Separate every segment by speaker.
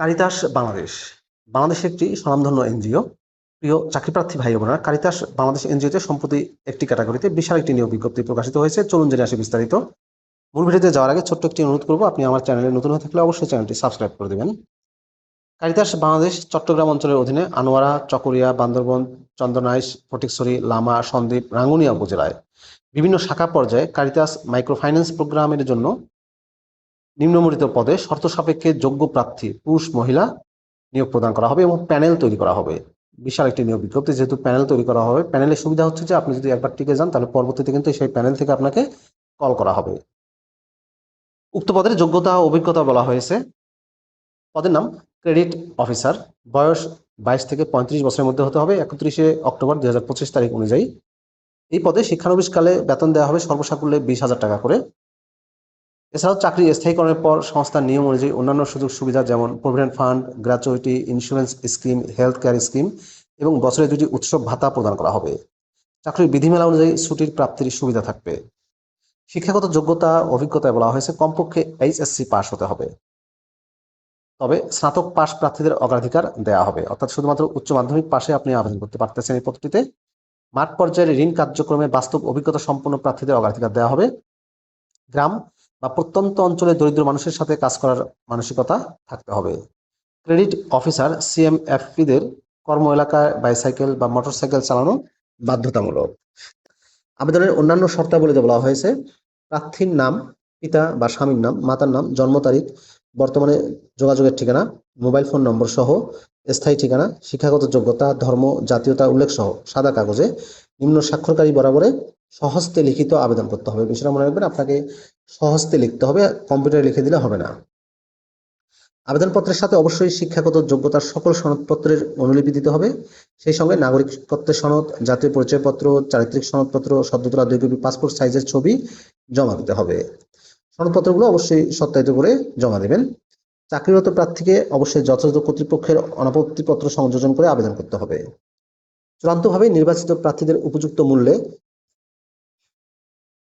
Speaker 1: Caritas Bangladesh. Bangladesh একটি স্বনামধন্য NGO. প্রিয় চাকরিপ্রার্থী ভাই বোনেরা, কারিতাস বাংলাদেশ এনজিওতে সম্প্রতি একটি ক্যাটাগরিতে বিশাল একটি নিয়োগ বিজ্ঞপ্তি প্রকাশিত হয়েছে। চলুন জেনে আসি বিস্তারিত। মূল ভিডিওতে যাওয়ার আগে ছোট্ট একটি অনুরোধ করব, আপনি আমার চ্যানেলে নতুন হয়ে থাকলে অবশ্যই চ্যানেলটি সাবস্ক্রাইব করে দেবেন। কারিতাস বাংলাদেশ চট্টগ্রাম অঞ্চলের অধীনে আনোয়ারা, চকরিয়া, বান্দরবন, চন্দনাইশ, ফটিকছড়ি, লামা, সন্দ্বীপ, রাঙ্গুনিয়া উপজেলায় বিভিন্ন শাখা পর্যায়ে কারিতাস মাইক্রোফাইন্যান্স প্রোগ্রামের জন্য নিম্নমূলিত পদে শর্ত সাপেক্ষে যোগ্য প্রার্থী পুরুষ মহিলা নিয়োগ প্রদান করা হবে এবং প্যানেল তৈরি করা হবে। বিশাল একটি নিয়োগ বিজ্ঞপ্তি, যেহেতু প্যানেল তৈরি করা হবে, প্যানেলের সুবিধা হচ্ছে যে আপনি যদি একবার টিকে যান, তাহলে পরবর্তীতে কিন্তু সেই প্যানেল থেকে আপনাকে কল করা হবে। উক্ত পদের যোগ্যতা অভিজ্ঞতা বলা হয়েছে। পদের নাম ক্রেডিট অফিসার। বয়স বাইশ থেকে পঁয়ত্রিশ বছরের মধ্যে হতে হবে, একত্রিশে অক্টোবর দুই হাজার পঁচিশ তারিখ অনুযায়ী। এই পদে শিক্ষানবিশকালে বেতন দেওয়া হবে সর্বসাকুল্যে বিশ হাজার টাকা করে। এছাড়াও চাকরি স্থায়ীকরণের পর সংস্থার নিয়ম অনুযায়ী অন্যান্য সুযোগ সুবিধা যেমন provident fund gratuity insurance scheme health care scheme এবং বছরে দুটি উৎসব ভাতা প্রদান করা হবে। চাকরির বিধিমেলা অনুযায়ী ছুটির প্রাপ্তির সুবিধা থাকবে। শিক্ষাগত যোগ্যতা অভিজ্ঞতায় বলা হয়েছে, কমপক্ষে এইচএসসি পাস হতে হবে। তবে স্নাতক পাস প্রার্থীদের অগ্রাধিকার দেওয়া হবে। অর্থাৎ শুধুমাত্র উচ্চ মাধ্যমিক পাশে আপনি আবেদন করতে পারতেছেন এই পদ্ধতিতে মাঠ পর্যায়ের ঋণ কার্যক্রমে বাস্তব অভিজ্ঞতা সম্পন্ন প্রার্থীদের অগ্রাধিকার দেওয়া হবে। গ্রাম বা প্রত্যন্ত অঞ্চলে দরিদ্র মানুষের সাথে কাজ করার মানসিকতা থাকতে হবে। ক্রেডিট অফিসার সিএমএফপিদের কর্ম এলাকায় বাইসাইকেল বা মোটরসাইকেল চালানো বাধ্যতামূলক। আবেদনের অন্যান্য শর্তাবলীতে বলা হয়েছে, প্রার্থীর নাম, পিতা বা স্বামীর নাম, মাতার নাম, জন্ম তারিখ, বর্তমানে যোগাযোগের ঠিকানা, মোবাইল ফোন নম্বর সহ স্থায়ী ঠিকানা, শিক্ষাগত যোগ্যতা, ধর্ম, জাতীয়তা উল্লেখ সহ সাদা কাগজে নিম্ন স্বাক্ষরকারী বরাবরে সহস্তে লিখিত আবেদন করতে হবে। বিষয়টা মনে রাখবেন, আপনাকে সহস্তে লিখতে হবে, কম্পিউটারে লিখে দিলে হবে না। আবেদনপত্রের সাথে অবশ্যই শিক্ষাগত যোগ্যতার সকল সনদপত্রের অনুলিপি দিতে হবে। সেই সঙ্গে নাগরিকত্বের সনদ, জাতীয় পরিচয়পত্র, চারিত্রিক সনদপত্র, সদ্যতলা দুই কপি পাসপোর্ট সাইজের ছবি জমা দিতে হবে। সনদপত্রগুলো অবশ্যই সত্যায়িত করে জমা দেবেন। চাকরিরত প্রার্থীকে অবশ্যই যথাযথ কর্তৃপক্ষের অনাপত্তিপত্র সংযোজন করে আবেদন করতে হবে। চূড়ান্তভাবে নির্বাচিত প্রার্থীদের উপযুক্ত মূল্যে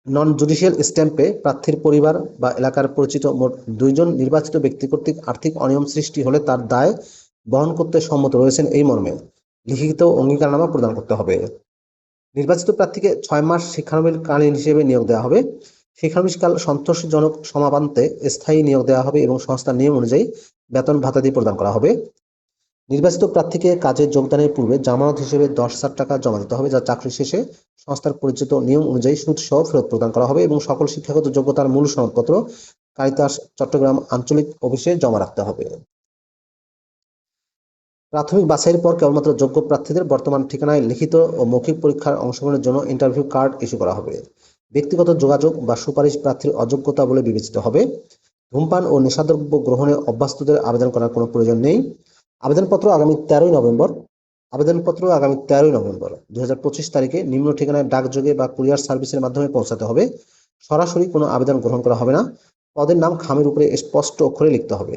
Speaker 1: নন জুডিশিয়াল স্ট্যাম্পে প্রার্থীর পরিবার বা এলাকার পরিচিত মোট দুইজন নির্বাচিত ব্যক্তি কর্তৃক আর্থিক অনিয়ম সৃষ্টি হলে তার দায় বহন করতে সম্মত রয়েছেন এই মর্মে। লিখিত অঙ্গীকারনামা প্রদান করতে হবে। নির্বাচিত প্রার্থীকে ছয় মাস শিক্ষানবিশকালীন হিসেবে নিয়োগ দেওয়া হবে। শিক্ষানবিশকাল সন্তোষজনক সমাপান্তে স্থায়ী নিয়োগ দেওয়া হবে এবং সংস্থার নিয়ম অনুযায়ী বেতন ভাতাদি প্রদান করা হবে। নির্বাচিত প্রার্থীকে কাজে যোগদানের পূর্বে জামানত হিসেবে দশ হাজার টাকা জমা দিতে হবে, যা চাকরি শেষে সংস্থার পরিচিত নিয়ম অনুযায়ী সুদ সহ ফেরত প্রদান করা হবে এবং সকল শিক্ষাগত যোগ্যতার মূল সনদপত্র কারিতাস, চট্টগ্রাম আঞ্চলিক অফিসে জমা রাখতে হবে। প্রাথমিক বাছাইয়ের পর কেবলমাত্র যোগ্য প্রার্থীদের বর্তমান ঠিকানায় লিখিত ও মৌখিক পরীক্ষার অংশগ্রহণের জন্য ইন্টারভিউ কার্ড ইস্যু করা হবে। ব্যক্তিগত যোগাযোগ বা সুপারিশ প্রার্থীর অযোগ্যতা বলে বিবেচিত হবে। ধূমপান ও নেশাদ্রব্য গ্রহণে অভ্যস্তদের আবেদন করার কোনো প্রয়োজন নেই। আবেদনপত্র আগামী তেরোই নভেম্বর, আবেদনপত্র আগামী তেরোই নভেম্বর, দুই হাজার পঁচিশ তারিখে নিম্ন ঠিকানায় ডাকযোগে বা কুরিয়ার সার্ভিসের মাধ্যমে পৌঁছাতে হবে। সরাসরি কোনো আবেদন গ্রহণ করা হবে না। পদের নাম খামের উপরে স্পষ্ট অক্ষরে লিখতে হবে।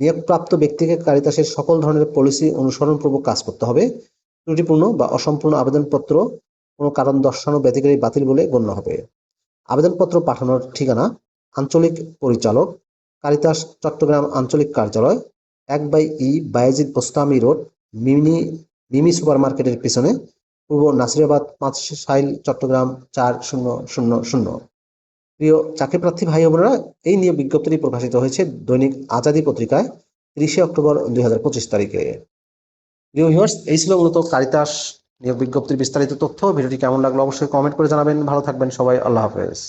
Speaker 1: নিয়োগপ্রাপ্ত ব্যক্তিকে কারিতাসের সকল ধরনের পলিসি অনুসরণপূর্বক কাজ করতে হবে। ত্রুটিপূর্ণ বা অসম্পূর্ণ আবেদনপত্র কোনো কারণ দর্শানো ব্যতিক্রমী বাতিল বলে গণ্য হবে। আবেদনপত্র পাঠানোর ঠিকানা আঞ্চলিক পরিচালক কারিতাস চট্টগ্রাম আঞ্চলিক কার্যালয়। এক by E Bayezid Bostami road mini Mimi super মার্কেটের পিছনে, পূর্ব নাসিরাবাদ পাঁচ সাইল, চট্টগ্রাম চার শূন্য শূন্য শূন্য। প্রিয় চাকরি প্রার্থী ভাই বোনেরা, এই নিয়ে বিজ্ঞপ্তিটি প্রকাশিত হয়েছে দৈনিক আজাদি পত্রিকায়, তিরিশে অক্টোবর দুই হাজার পঁচিশ তারিখে। প্রিয় ভিউয়ার্স এই ছিল মূলত কারিতাস নিয়োগ বিজ্ঞপ্তির বিস্তারিত তথ্য। ভিডিওটি কেমন লাগল অবশ্যই কমেন্ট করে জানাবেন। ভালো থাকবেন সবাই। আল্লাহ হাফেজ।